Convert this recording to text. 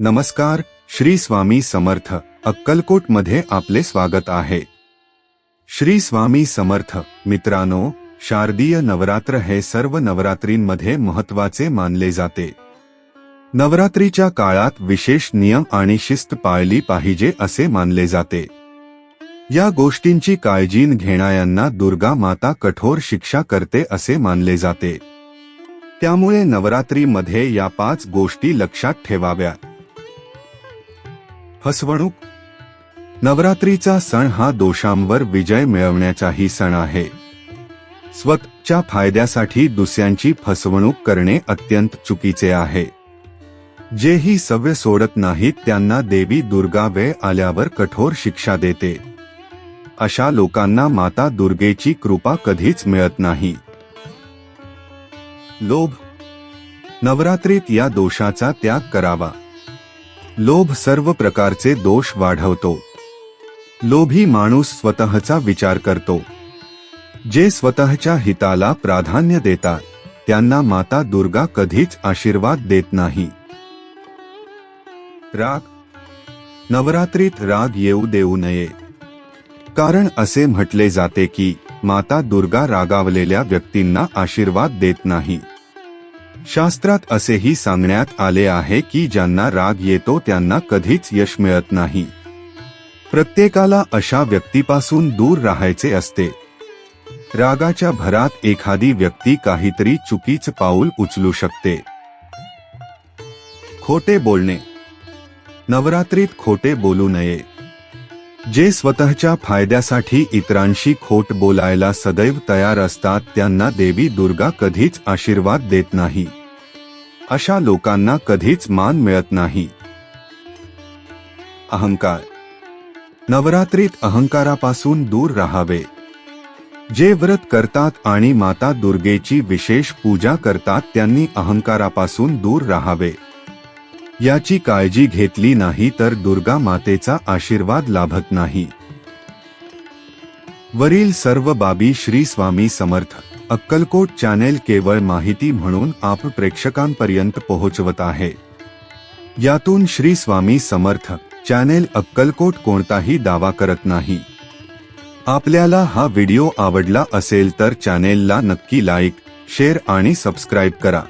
नमस्कार श्री स्वामी समर्थ अक्कलकोटमध्ये आपले स्वागत आहे. श्री स्वामी समर्थ मित्रांनो शारदीय नवरात्र हे सर्व नवरात्रींमध्ये महत्त्वाचे मानले जाते. नवरात्रीच्या काळात विशेष नियम आणि शिस्त पाळली पाहिजे असे मानले जाते. या गोष्टींची काळजी घेणाऱ्यांना दुर्गा माता कठोर शिक्षा करते असे मानले जाते. त्यामुळे नवरात्रीमध्ये या पाच गोष्टी लक्षात ठेवाव्यात. फसवणूक. नवरात्रीचा सण हा दोषांवर विजय मिळवण्याचाही सण आहे. स्वतःच्या फायद्यासाठी दुसऱ्यांची फसवणूक करणे अत्यंत चुकीचे आहे. जेही सव्य सोडत नाहीत त्यांना देवी दुर्गा वेळ आल्यावर कठोर शिक्षा देते. अशा लोकांना माता दुर्गेची कृपा कधीच मिळत नाही. लोभ. नवरात्रीत या दोषाचा त्याग करावा. लोभ सर्व प्रकारचे दोष वाढवतो. लोभी माणूस स्वतःचा विचार करतो. जे स्वतःच्या हिताला प्राधान्य देतात त्यांना माता दुर्गा कधीच आशीर्वाद देत नाही. राग. नवरात्रीत राग येऊ देऊ नये. कारण असे म्हटले जाते की माता दुर्गा रागावलेल्या व्यक्तींना आशीर्वाद देत नाही. शास्त्रात असेही सांगण्यात आले आहे की ज्यांना राग येतो त्यांना कधीच यश मिळत नाही. प्रत्येकाला अशा व्यक्तीपासून दूर राहायचे असते. रागाच्या भरात एखादी व्यक्ती काहीतरी चुकीच पाऊल उचलू शकते. खोटे बोलणे. नवरात्रीत खोटे बोलू नये. जे स्वतःच्या फायद्यासाठी इतरांशी खोट बोलायला सदैव तयार असतात त्यांना देवी दुर्गा कधीच आशीर्वाद देत नाही. अशा लोकांना कधीच मान मिळत नाही. अहंकार. नवरात्रीत अहंकारापासून दूर राहावे. जे व्रत करतात आणि माता दुर्गेची विशेष पूजा करतात त्यांनी अहंकारापासून दूर राहावे. याची काळजी घेतली नाही तर दुर्गा मातेचा आशीर्वाद लाभत नाही. वरील सर्व बाबी श्री स्वामी समर्थ. अक्कलकोट चॅनेल केवळ माहिती म्हणून आप प्रेक्षकांपर्यंत पोहोचवत आहे. यातून श्री स्वामी समर्थ चॅनेल अक्कलकोट कोणताही दावा करत नाही. आपल्याला हा व्हिडिओ आवडला असेल तर चॅनेलला नक्की लाईक शेअर आणि सबस्क्राईब करा.